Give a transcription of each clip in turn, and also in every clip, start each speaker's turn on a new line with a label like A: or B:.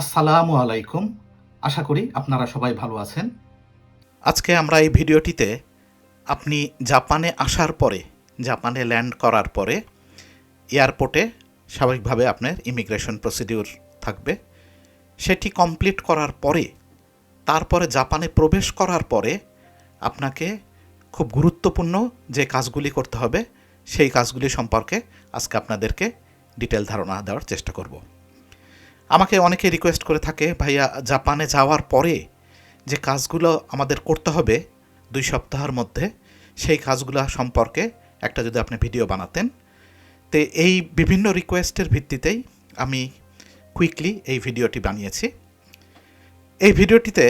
A: আসসালামু আলাইকুম। আশা করি আপনারা সবাই ভালো আছেন।
B: আজকে আমরা এই ভিডিওটিতে আপনি জাপানে আসার পরে, জাপানে ল্যান্ড করার পরে এয়ারপোর্টে স্বাভাবিকভাবে আপনার ইমিগ্রেশন প্রসিডিউর থাকবে। সেটি কমপ্লিট করার পরে, তারপরে জাপানে প্রবেশ করার পরে আপনাকে খুব গুরুত্বপূর্ণ যে কাজগুলি করতে হবে, সেই কাজগুলি সম্পর্কে আজকে আপনাদেরকে ডিটেল ধারণা দেওয়ার চেষ্টা করব। আমাকে অনেকে রিকোয়েস্ট করে থাকে, ভাইয়া, জাপানে যাওয়ার পরে যে কাজগুলো আমাদের করতে হবে দুই সপ্তাহের মধ্যে, সেই কাজগুলো সম্পর্কে একটা যদি আপনি ভিডিও বানাতেন। তো এই বিভিন্ন রিকোয়েস্টের ভিত্তিতেই আমি কুইকলি এই ভিডিওটি বানিয়েছি। এই ভিডিওটিতে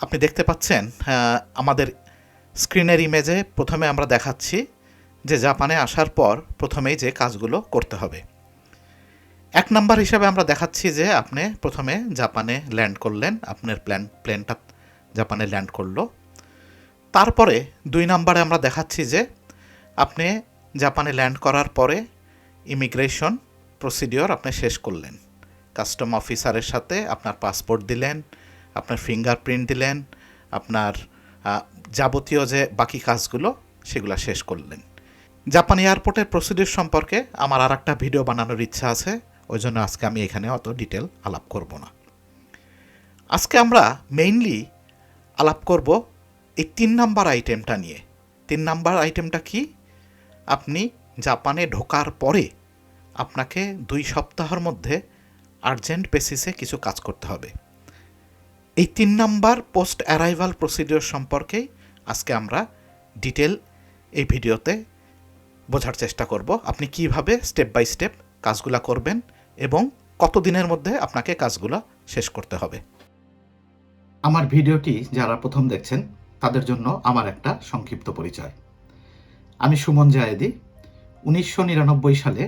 B: আপনি দেখতে পাচ্ছেন আমাদের স্ক্রিনের ইমেজে প্রথমে আমরা দেখাচ্ছি যে জাপানে আসার পর প্রথমেই যে কাজগুলো করতে হবে। এক নাম্বার হিসাবে আমরা দেখাচ্ছি যে আপনি প্রথমে জাপানে ল্যান্ড করলেন, আপনার প্ল্যান, প্লেনটা জাপানে ল্যান্ড করল। তারপরে দুই নাম্বারে আমরা দেখাচ্ছি যে আপনি জাপানে ল্যান্ড করার পরে ইমিগ্রেশন প্রসিডিওর আপনি শেষ করলেন। কাস্টম অফিসারের সাথে আপনার পাসপোর্ট দিলেন, আপনার ফিঙ্গারপ্রিন্ট দিলেন, আপনার যাবতীয় যে বাকি কাজগুলো সেগুলো শেষ করলেন। জাপান এয়ারপোর্টের প্রসিডিউর সম্পর্কে আমার আর একটা ভিডিও বানানোর ইচ্ছা আছে। ওই জন্য আজকে আমি এখানে অত ডিটেল আলাপ করব না। আজকে আমরা মেইনলি আলাপ করব এই তিন নাম্বার আইটেমটা নিয়ে। তিন নাম্বার আইটেমটা কি? আপনি জাপানে ঢোকার পরে আপনাকে দুই সপ্তাহের মধ্যে আর্জেন্ট বেসিসে কিছু কাজ করতে হবে। এই তিন নাম্বার পোস্ট অ্যারাইভাল প্রসিডিওর সম্পর্কেই আজকে আমরা ডিটেল এই ভিডিওতে বোঝার চেষ্টা করব। আপনি কীভাবে স্টেপ বাই স্টেপ কাজগুলা করবেন এবং কত দিনের মধ্যে আপনাকে কাজগুলো শেষ করতে হবে।
A: আমার ভিডিওটি যারা প্রথম দেখছেন, তাদের জন্য আমার একটা সংক্ষিপ্ত পরিচয়। আমি সুমন জায়েদি, উনিশশো নিরানব্বই সালে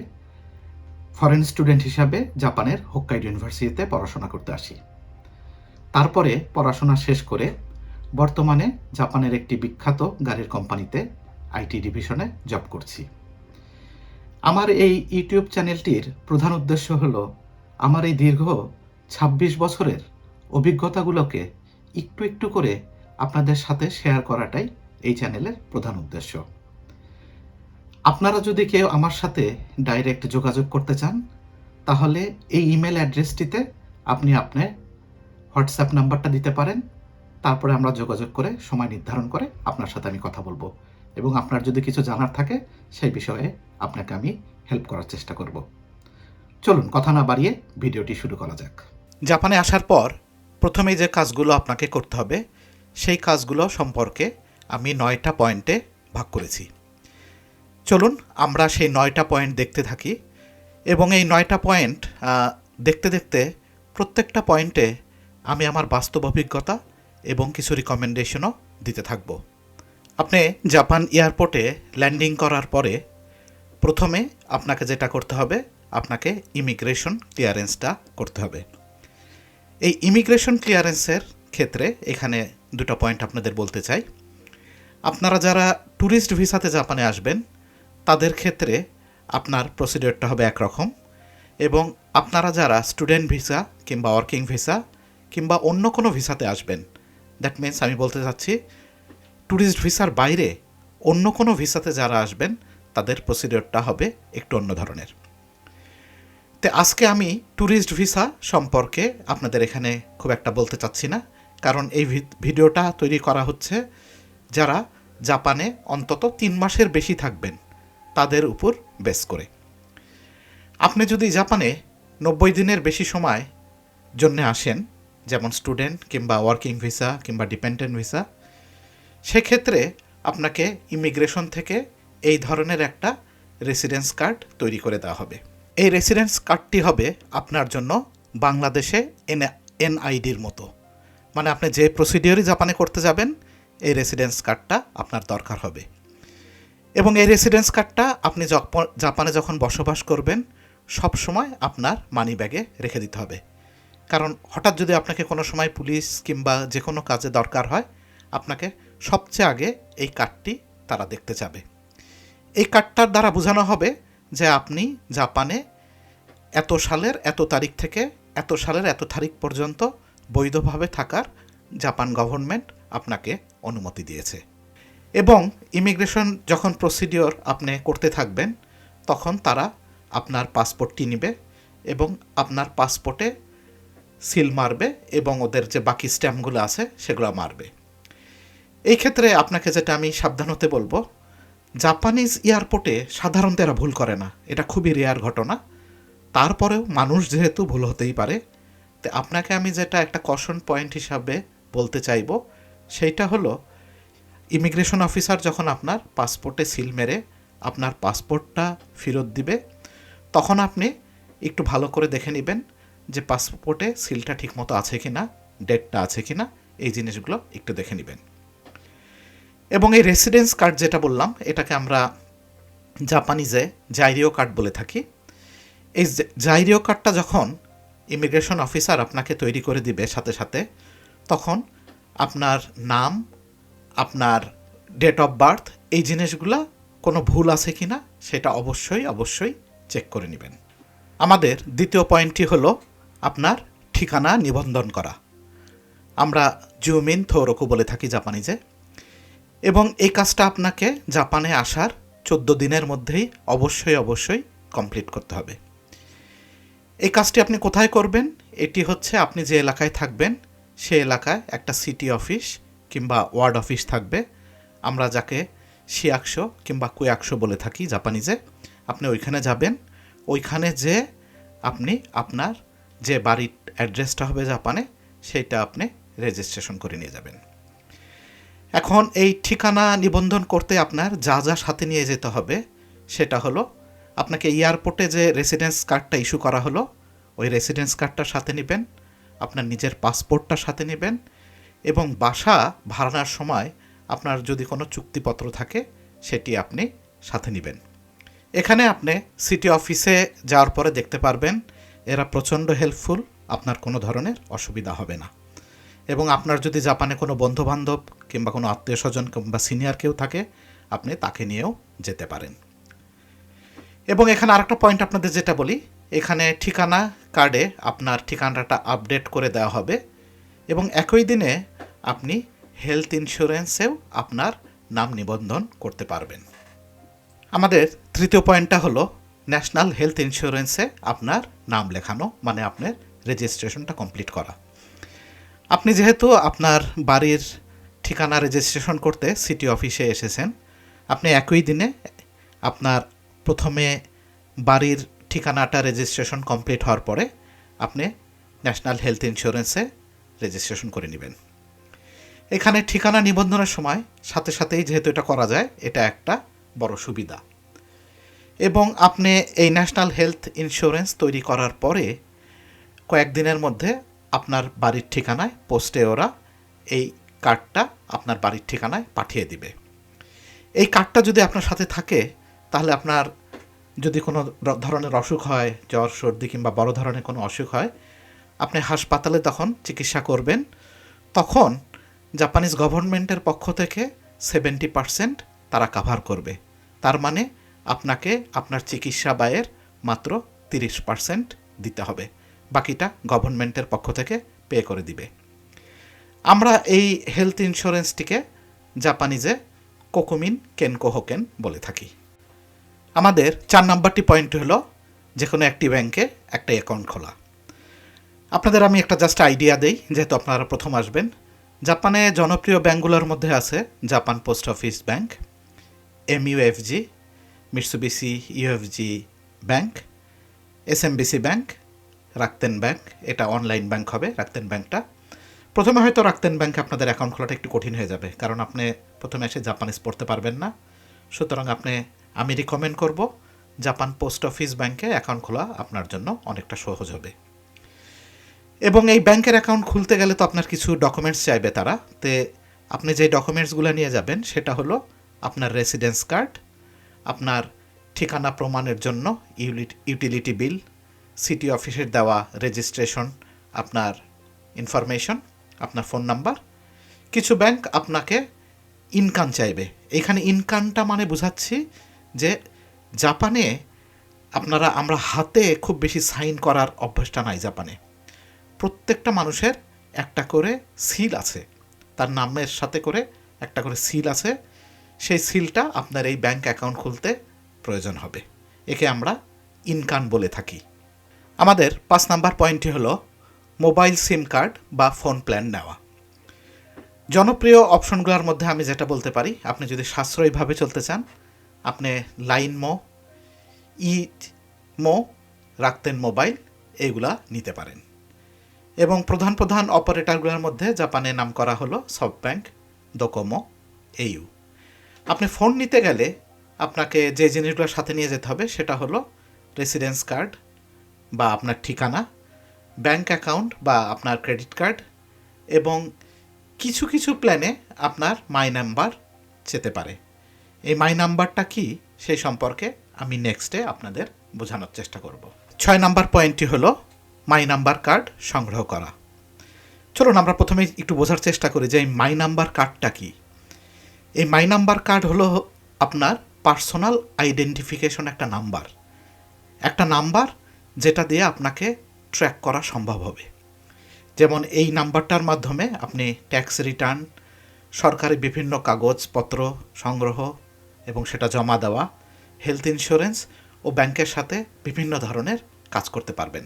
A: ফরেন স্টুডেন্ট হিসাবে জাপানের হোক্কাইডো ইউনিভার্সিটিতে পড়াশোনা করতে আসি। তারপরে পড়াশোনা শেষ করে বর্তমানে জাপানের একটি বিখ্যাত গাড়ির কোম্পানিতে আইটি ডিভিশনে জব করছি। আমার এই ইউটিউব চ্যানেলটির প্রধান উদ্দেশ্য হল আমার এই দীর্ঘ ২৬ বছরের অভিজ্ঞতাগুলোকে একটু একটু করে আপনাদের সাথে শেয়ার করাটাই এই চ্যানেলের প্রধান উদ্দেশ্য। আপনারা যদি কেউ আমার সাথে ডাইরেক্ট যোগাযোগ করতে চান, তাহলে এই ইমেল অ্যাড্রেসটিতে আপনি আপনার হোয়াটসঅ্যাপ নাম্বারটা দিতে পারেন। তারপরে আমরা যোগাযোগ করে সময় নির্ধারণ করে আপনার সাথে আমি কথা বলব। এবং আপনার যদি কিছু জানার থাকে, সেই বিষয়ে আপনাকে আমি হেল্প করার চেষ্টা করব। চলুন, কথা না বাড়িয়ে ভিডিওটি শুরু করা যাক।
B: জাপানে আসার পর প্রথমেই যে কাজগুলো আপনাকে করতে হবে, সেই কাজগুলো সম্পর্কে আমি নয়টা পয়েন্টে ভাগ করেছি। চলুন, আমরা সেই নয়টা পয়েন্ট দেখতে থাকি এবং এই নয়টা পয়েন্ট দেখতে দেখতে প্রত্যেকটা পয়েন্টে আমি আমার বাস্তব অভিজ্ঞতা এবং কিছু রিকমেন্ডেশনও দিতে থাকব। আপনি জাপান এয়ারপোর্টে ল্যান্ডিং করার পরে প্রথমে আপনাকে যেটা করতে হবে, আপনাকে ইমিগ্রেশন ক্লিয়ারেন্সটা করতে হবে। এই ইমিগ্রেশন ক্লিয়ারেন্সের ক্ষেত্রে এখানে দুটো পয়েন্ট আপনাদের বলতে চাই। আপনারা যারা ট্যুরিস্ট ভিসাতে জাপানে আসবেন, তাদের ক্ষেত্রে আপনার প্রসিডিওরটা হবে একরকম এবং আপনারা যারা স্টুডেন্ট ভিসা কিংবা ওয়ার্কিং ভিসা কিংবা অন্য কোনো ভিসাতে আসবেন দ্যাট মিন্স আমি বলতে চাচ্ছি ট্যুরিস্ট ভিসার বাইরে অন্য কোনো ভিসাতে যারা আসবেন তাদের প্রসিডিওরটা হবে একটু অন্য ধরনের। তো আজকে আমি ট্যুরিস্ট ভিসা সম্পর্কে আপনাদের এখানে খুব একটা বলতে চাচ্ছি না, কারণ এই ভিডিওটা তৈরি করা হচ্ছে যারা জাপানে অন্তত তিন মাসের বেশি থাকবেন, তাদের উপর বেস করে। আপনি যদি জাপানে নব্বই দিনের বেশি সময় জন্য আসেন, যেমন স্টুডেন্ট কিংবা ওয়ার্কিং ভিসা কিংবা ডিপেন্ডেন্ট ভিসা সেক্ষেত্রে আপনাকে ইমিগ্রেশন থেকে এই ধরনের একটা রেসিডেন্স কার্ড তৈরি করে দেওয়া হবে। এই রেসিডেন্স কার্ডটি হবে আপনার জন্য বাংলাদেশে এন, এনআইডির মতো। মানে আপনি যে প্রসিডিওরই জাপানে করতে যাবেন, এই রেসিডেন্স কার্ডটা আপনার দরকার হবে। এবং এই রেসিডেন্স কার্ডটা আপনি জাপানে যখন বসবাস করবেন, সব সময় আপনার মানি ব্যাগে রেখে দিতে হবে। কারণ হঠাৎ যদি আপনাকে কোনো সময় পুলিশ কিংবা যে কোনো কাজে দরকার হয়, আপনাকে সবচেয়ে আগে এই কার্ডটি তারা দেখতে যাবে। এই কার্ডটার দ্বারা বোঝানো হবে যে আপনি জাপানে এত সালের এত তারিখ থেকে এত সালের এত তারিখ পর্যন্ত বৈধভাবে থাকার জাপান গভর্নমেন্ট আপনাকে অনুমতি দিয়েছে। এবং ইমিগ্রেশন যখন প্রসিডিওর আপনি করতে থাকবেন, তখন তারা আপনার পাসপোর্টটি নেবে এবং আপনার পাসপোর্টে সিল মারবে এবং ওদের যে বাকি স্ট্যাম্পগুলো আছে সেগুলো মারবে। এই ক্ষেত্রে আপনাকে যেটা আমি সাবধান হতে বলব জাপানিজ এয়ারপোর্টে সাধারণত এরা ভুল করে না। এটা খুবই রেয়ার ঘটনা। তারপরেও মানুষ যেহেতু ভুল হতেই পারে, তো আপনাকে আমি যেটা একটা কশন পয়েন্ট হিসাবে বলতে চাইব, সেইটা হলো ইমিগ্রেশন অফিসার যখন আপনার পাসপোর্টে সিল মেরে আপনার পাসপোর্টটা ফেরত দিবে, তখন আপনি একটু ভালো করে দেখে নেবেন যে পাসপোর্টে সিলটা ঠিকমতো আছে কি না ডেটটা আছে কি না এই জিনিসগুলো একটু দেখে নেবেন। এবং এই রেসিডেন্স কার্ড যেটা বললাম, এটাকে আমরা জাপানিজে জাইরিও কার্ড বলে থাকি। এই জাইরিও কার্ডটা যখন ইমিগ্রেশন অফিসার আপনাকে তৈরি করে দিবে সাথে সাথে, তখন আপনার নাম, আপনার ডেট অফ বার্থ এই জিনিসগুলা কোনো ভুল আছে কি না সেটা অবশ্যই অবশ্যই চেক করে নেবেন। আমাদের দ্বিতীয় পয়েন্টটি হলো আপনার ঠিকানা নিবন্ধন করা। আমরা জুমিন থৌরকু বলে থাকি জাপানিজে এবং এই কাজটা আপনাকে জাপানে আসার চোদ্দ দিনের মধ্যেই অবশ্যই অবশ্যই কমপ্লিট করতে হবে। এই কাজটি আপনি কোথায় করবেন? এটি হচ্ছে আপনি যে এলাকায় থাকবেন, সে এলাকায় একটা সিটি অফিস কিংবা ওয়ার্ড অফিস থাকবে। আমরা যাকে শিয়াকশো কিংবা কুয়াকশো বলে থাকি জাপানিজে আপনি ওইখানে যাবেন। ওইখানে যে আপনি আপনার যে বাড়ির অ্যাড্রেসটা হবে জাপানে সেটা আপনি রেজিস্ট্রেশন করে নিয়ে যাবেন। এখন এই ঠিকানা নিবন্ধন করতে আপনার যা যা সাথে নিয়ে যেতে হবে, সেটা হলো আপনাকে এয়ারপোর্টে যে রেসিডেন্স কার্ডটা ইস্যু করা হলো, ওই রেসিডেন্স কার্ডটা সাথে নেবেন, আপনার নিজের পাসপোর্টটা সাথে নেবেন এবং বাসা ভাড়ানোর সময় আপনার যদি কোনো চুক্তিপত্র থাকে, সেটি আপনি সাথে নেবেন। এখানে আপনি সিটি অফিসে যাওয়ার পরে দেখতে পারবেন, এরা প্রচণ্ড হেল্পফুল আপনার কোনো ধরনের অসুবিধা হবে না। এবং আপনার যদি জাপানে কোনো বন্ধুবান্ধব কিংবা কোনো আত্মীয় স্বজন কিংবা সিনিয়র কেউ থাকে, আপনি তাকে নিয়েও যেতে পারেন। এবং এখানে আরেকটা পয়েন্ট আপনাদের যেটা বলি, এখানে ঠিকানা কার্ডে আপনার ঠিকানাটা আপডেট করে দেওয়া হবে এবং একই দিনে আপনি হেলথ ইন্স্যুরেন্সেও আপনার নাম নিবন্ধন করতে পারবেন। আমাদের তৃতীয় পয়েন্টটা হলো ন্যাশনাল হেলথ ইন্স্যুরেন্সে আপনার নাম লেখানো মানে আপনার রেজিস্ট্রেশনটা কমপ্লিট করা। আপনি যেহেতু আপনার বাড়ির ঠিকানা রেজিস্ট্রেশন করতে সিটি অফিসে এসেছেন, আপনি একই দিনে আপনার প্রথমে বাড়ির ঠিকানাটা রেজিস্ট্রেশন কমপ্লিট হওয়ার পরে আপনি ন্যাশনাল হেলথ ইন্স্যুরেন্সে রেজিস্ট্রেশন করে নেবেন। এখানে ঠিকানা নিবন্ধনের সময় সাথে সাথেই যেহেতু এটা করা যায়, এটা একটা বড় সুবিধা। এবং আপনি এই ন্যাশনাল হেলথ ইন্স্যুরেন্স তৈরি করার পরে কয়েকদিনের মধ্যে আপনার বাড়ির ঠিকানায় পোস্টে ওরা এই কার্ডটা আপনার বাড়ির ঠিকানায় পাঠিয়ে দিবে। এই কার্ডটা যদি আপনার সাথে থাকে, তাহলে আপনার যদি কোনো ধরনের অসুখ হয়, জ্বর, সর্দি কিংবা বড় ধরনের কোনো অসুখ হয়, আপনি হাসপাতালে তখন চিকিৎসা করবেন। তখন জাপানিজ গভর্নমেন্টের পক্ষ থেকে সেভেন্টি পার্সেন্ট তারা কাভার করবে। তার মানে আপনাকে আপনার চিকিৎসা ব্যয়ের মাত্র তিরিশ পার্সেন্ট দিতে হবে। বাকিটা গভর্নমেন্টের পক্ষ থেকে পে করে দিবে। আমরা এই হেলথ ইন্স্যুরেন্সটিকে জাপানিজে কোকুমিন কেনকো হোকেন বলে থাকি। আমাদের চার নাম্বারটি পয়েন্ট হলো যে কোনো একটি ব্যাংকে একটা অ্যাকাউন্ট খোলা। আপনাদের আমি একটা জাস্ট আইডিয়া দেই, যেহেতু আপনারা প্রথম আসবেন। জাপানে জনপ্রিয় ব্যাঙ্কগুলোর মধ্যে আছে Japan post office bank MUFG Mitsubishi UFJ bank SMBC bank Rakuten bank, এটা অনলাইন ব্যাংক হবে, রাখতেন ব্যাংকটা। প্রথমে হয়তো রাখতেন ব্যাংকে, আপনাদের অ্যাকাউন্ট খোলাটা একটু কঠিন হয়ে যাবে, কারণ আপনি প্রথমে এসে জাপানিজ পড়তে পারবেন না। সুতরাং আপনি, আমি রিকমেন্ড করব, জাপান পোস্ট অফিস ব্যাংকে অ্যাকাউন্ট খোলা আপনার জন্য অনেকটা সহজ হবে। এবং এই ব্যাংকের অ্যাকাউন্ট খুলতে গেলে তো আপনার কিছু ডকুমেন্টস চাইবে তারা। তে আপনি যে ডকুমেন্টসগুলো নিয়ে যাবেন, সেটা হলো আপনার রেসিডেন্স কার্ড আপনার ঠিকানা প্রমাণের জন্য ইউটিলিটি বিল সিটি অফিসের দেওয়া রেজিস্ট্রেশন আপনার ইনফরমেশন আপনার ফোন নাম্বার কিছু ব্যাংক আপনাকে ইনকাম চাইবে। এখানে ইনকামটা মানে বোঝাচ্ছি যে জাপানে আপনারা, আমরা হাতে খুব বেশি সাইন করার অভ্যাসটা নাই জাপানে। প্রত্যেকটা মানুষের একটা করে সিল আছে। তার নামের সাথে করে একটা করে সিল আছে। সেই সিলটা আপনার এই ব্যাংক অ্যাকাউন্ট খুলতে প্রয়োজন হবে। একে আমরা ইনকাম বলে থাকি। আমাদের পাঁচ নাম্বার পয়েন্টটি হলো মোবাইল সিম কার্ড বা ফোন প্ল্যান নেওয়া। জনপ্রিয় অপশনগুলোর মধ্যে আমি যেটা বলতে পারি, আপনি যদি সাশ্রয়ীভাবে চলতে চান, আপনি লাইন মো ই মো, রাখতেন মোবাইল এইগুলা নিতে পারেন। এবং প্রধান প্রধান অপারেটরগুলোর মধ্যে জাপানে নাম করা হলো সফট ব্যাংক দোকোমো এইউ। আপনি ফোন নিতে গেলে আপনাকে যে জিনিসগুলোর সাথে নিয়ে যেতে হবে সেটা হলো রেসিডেন্স কার্ড বা আপনার ঠিকানা ব্যাংক অ্যাকাউন্ট বা আপনার ক্রেডিট কার্ড এবং কিছু কিছু প্ল্যানে আপনার মাই নাম্বার যেতে পারে। এই মাই নাম্বারটা কি সেই সম্পর্কে আমি নেক্সটে আপনাদের বোঝানোর চেষ্টা করব। ছয় নাম্বার পয়েন্টটি হলো মাই নাম্বার কার্ড সংগ্রহ করা। চলুন আমরা প্রথমে একটু বোঝার চেষ্টা করি যে এই মাই নাম্বার কার্ডটা কি। এই মাই নাম্বার কার্ড হলো আপনার পার্সোনাল আইডেন্টিফিকেশন একটা নাম্বার একটা নাম্বার যেটা দিয়ে আপনাকে ট্র্যাক করা সম্ভব হবে। যেমন এই নাম্বারটার মাধ্যমে আপনি ট্যাক্স রিটার্ন সরকারি বিভিন্ন কাগজপত্র সংগ্রহ এবং সেটা জমা দেওয়া হেলথ ইন্স্যুরেন্স ও ব্যাংকের সাথে বিভিন্ন ধরনের কাজ করতে পারবেন।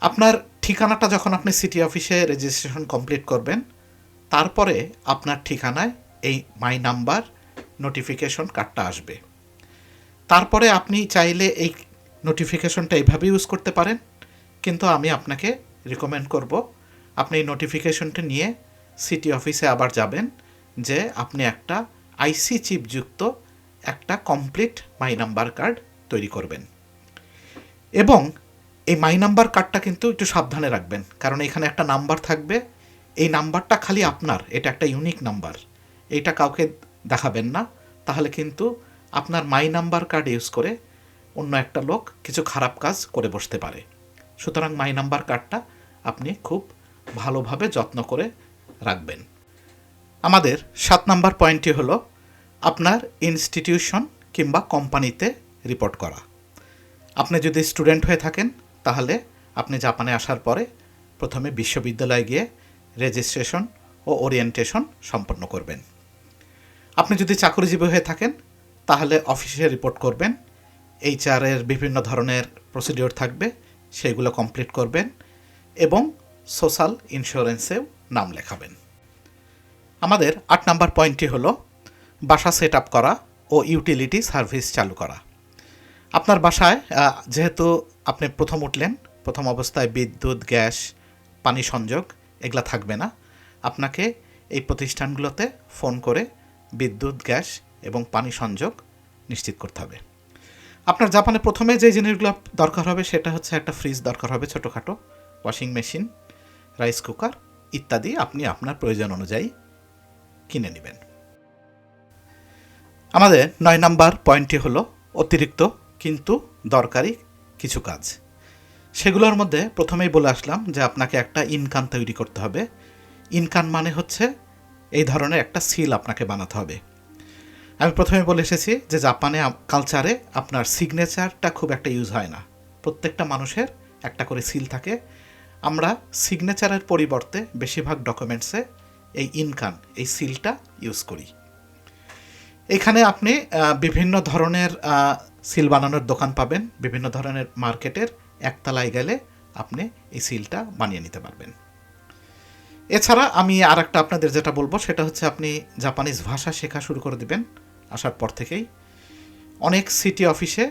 B: আপনার ঠিকানাটা যখন আপনি সিটি অফিসে রেজিস্ট্রেশন কমপ্লিট করবেন, তারপরে আপনার ঠিকানায় এই মাই নাম্বার নোটিফিকেশন কার্ডটা আসবে। তারপরে আপনি চাইলে এই নোটিফিকেশনটা এইভাবে ইউজ করতে পারেন, কিন্তু আমি আপনাকে রিকমেন্ড করব, আপনি এই নোটিফিকেশনটা নিয়ে সিটি অফিসে আবার যাবেন, যে আপনি একটা আইসি চিপযুক্ত একটা কমপ্লিট মাই নাম্বার কার্ড তৈরি করবেন। এবং এই মাই নাম্বার কার্ডটা কিন্তু একটু সাবধানে রাখবেন, কারণ এখানে একটা নাম্বার থাকবে, এই নাম্বারটা খালি আপনার, এটা একটা ইউনিক নাম্বার এটা কাউকে দেখাবেন না, তাহলে কিন্তু আপনার মাই নাম্বার কার্ড ইউজ করে অন্য একটা লোক কিছু খারাপ কাজ করে বসতে পারে। সুতরাং মাই নাম্বার কার্ডটা আপনি খুব ভালোভাবে যত্ন করে রাখবেন। আমাদের সাত নাম্বার পয়েন্টটি হলো আপনার ইনস্টিটিউশন কিংবা কোম্পানিতে রিপোর্ট করা। আপনি যদি স্টুডেন্ট হয়ে থাকেন, তাহলে আপনি জাপানে আসার পরে প্রথমে বিশ্ববিদ্যালয়ে গিয়ে রেজিস্ট্রেশন ও ওরিয়েন্টেশন সম্পন্ন করবেন। আপনি যদি চাকরিজীবী হয়ে থাকেন, তাহলে অফিসে রিপোর্ট করবেন। এইচআরের বিভিন্ন ধরনের প্রসিডিওর থাকবে, সেগুলো কমপ্লিট করবেন এবং সোশ্যাল ইন্স্যুরেন্সেও নাম লেখাবেন। আমাদের আট নাম্বার পয়েন্টটি হলো বাসা সেট আপ করা ও ইউটিলিটি সার্ভিস চালু করা। আপনার বাসায় যেহেতু আপনি প্রথম উঠলেন, প্রথম অবস্থায় বিদ্যুৎ, গ্যাস, পানি সংযোগ এগুলা থাকবে না। আপনাকে এই প্রতিষ্ঠানগুলোতে ফোন করে বিদ্যুৎ, গ্যাস এবং পানি সংযোগ নিশ্চিত করতে হবে। আপনার জাপানে প্রথমে যে জিনিসগুলো দরকার হবে সেটা হচ্ছে একটা ফ্রিজ দরকার হবে ছোটোখাটো ওয়াশিং মেশিন রাইস কুকার ইত্যাদি আপনি আপনার প্রয়োজন অনুযায়ী কিনে নেবেন। আমাদের নয় নাম্বার পয়েন্টটি হলো অতিরিক্ত কিন্তু দরকারি কিছু কাজ। সেগুলোর মধ্যে প্রথমেই বলে আসলাম যে আপনাকে একটা ইনকাম তৈরি করতে হবে। ইনকাম মানে হচ্ছে এই ধরনের একটা সিল আপনাকে বানাতে হবে। আমি প্রথমে বলে এসেছি যে জাপানে কালচারে আপনার সিগনেচারটা খুব একটা ইউজ হয় না। প্রত্যেকটা মানুষের একটা করে সিল থাকে। আমরা সিগনেচারের পরিবর্তে বেশিরভাগ ডকুমেন্টসে এই ইনকাম এই সিলটা ইউজ করি। এখানে আপনি বিভিন্ন ধরনের সিল বানানোর দোকান পাবেন। বিভিন্ন ধরনের মার্কেটের একতলায় গেলে আপনি এই সিলটা বানিয়ে নিতে পারবেন। এছাড়া আমি আর একটা আপনাদের যেটা বলব, সেটা হচ্ছে আপনি জাপানিজ ভাষা শেখা শুরু করে দিবেন। আসার পর থেকেই অনেক সিটি অফিসে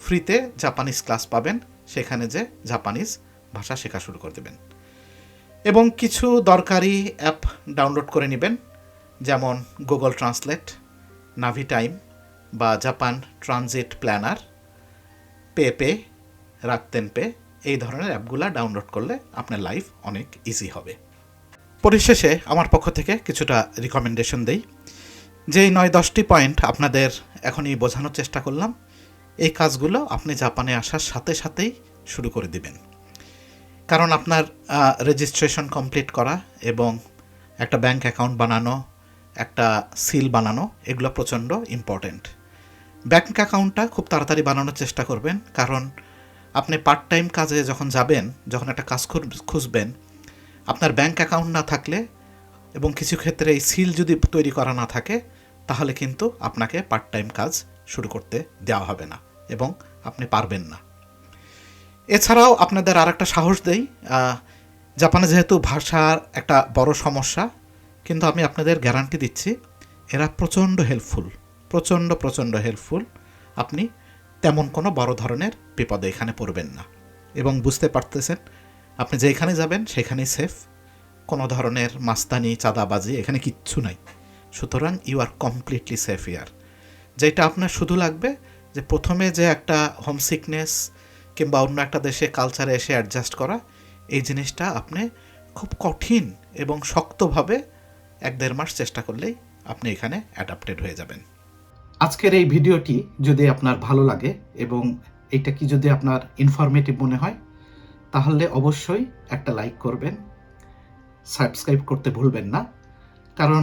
B: ফ্রিতে জাপানিজ ক্লাস পাবেন, সেখানে যে জাপানিজ ভাষা শেখা শুরু করে দেবেন। এবং কিছু দরকারি অ্যাপ ডাউনলোড করে নেবেন, যেমন গুগল ট্রান্সলেট নাভি টাইম বা Japan transit planner PayPay রাখতেন পে এই ধরনের অ্যাপগুলো ডাউনলোড করলে আপনার লাইফ অনেক ইজি হবে। পরিশেষে আমার পক্ষ থেকে কিছুটা রিকমেন্ডেশন দেই। যে এই নয় দশটি পয়েন্ট আপনাদের এখনই বোঝানোর চেষ্টা করলাম, এই কাজগুলো আপনি জাপানে আসার সাথে সাথেই শুরু করে দিবেন। কারণ আপনার রেজিস্ট্রেশন কমপ্লিট করা এবং একটা ব্যাংক অ্যাকাউন্ট বানানো, একটা সিল বানানো, এগুলো প্রচণ্ড ইম্পর্ট্যান্ট ব্যাংক অ্যাকাউন্টটা খুব তাড়াতাড়ি বানানোর চেষ্টা করবেন, কারণ আপনি পার্ট টাইম কাজে যখন যাবেন, যখন একটা কাজ খুঁজবেন, আপনার ব্যাংক অ্যাকাউন্ট না থাকলে এবং কিছু ক্ষেত্রে এই সিল যদি তৈরি করা না থাকে তাহলে কিন্তু আপনাকে পার্ট টাইম কাজ শুরু করতে দেওয়া হবে না এবং আপনি পারবেন না। এছাড়াও আপনাদের আর একটা সাহস দেই জাপানে যেহেতু ভাষার একটা বড় সমস্যা, কিন্তু আমি আপনাদের গ্যারান্টি দিচ্ছি, এরা প্রচণ্ড হেল্পফুল প্রচণ্ড প্রচণ্ড হেল্পফুল আপনি তেমন কোনো বড় ধরনের বিপদে এখানে পড়বেন না। এবং বুঝতে পারতেছেন, আপনি যেখানে যাবেন সেখানেই সেফ কোনো ধরনের মাস্তানি, চাঁদাবাজি এখানে কিচ্ছু নাই। সুতরাং ইউ আর কমপ্লিটলি সেফ ইয়ার যেটা আপনার শুধু লাগবে যে প্রথমে যে একটা হোমসিকনেস কিংবা অন্য একটা দেশে কালচারে এসে অ্যাডজাস্ট করা, এই জিনিসটা আপনি খুব কঠিন এবং শক্তভাবে এক দেড় মাস চেষ্টা করলেই আপনি এখানে অ্যাডাপ্টেড হয়ে যাবেন।
A: আজকের এই ভিডিওটি যদি আপনার ভালো লাগে এবং এটা কি যদি আপনার ইনফরমেটিভ মনে হয়, তাহলে অবশ্যই একটা লাইক করবেন। সাবস্ক্রাইব করতে ভুলবেন না। কারণ